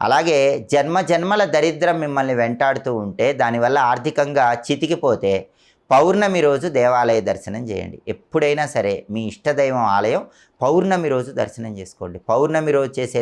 అలాగే జన్మ జన్మల దరిద్రం మిమ్మల్ని వెంటాడుతూ ఉంటే దానివల్ల ఆర్థికంగా చితికిపోతే పౌర్ణమి రోజు దేవాలయ దర్శనం చేయండి. ఎప్పుడైనా సరే మీ ఇష్టదైవం ఆలయం పౌర్ణమి రోజు దర్శనం చేసుకోండి. పౌర్ణమి రోజు చేసే